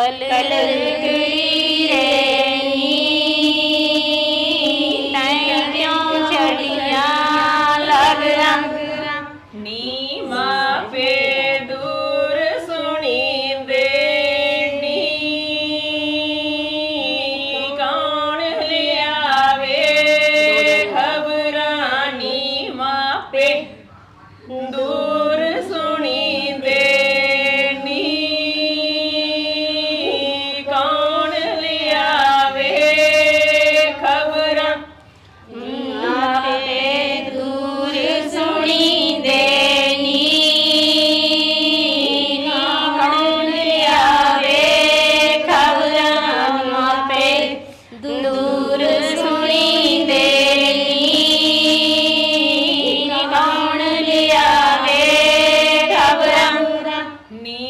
കലരുകയും Me.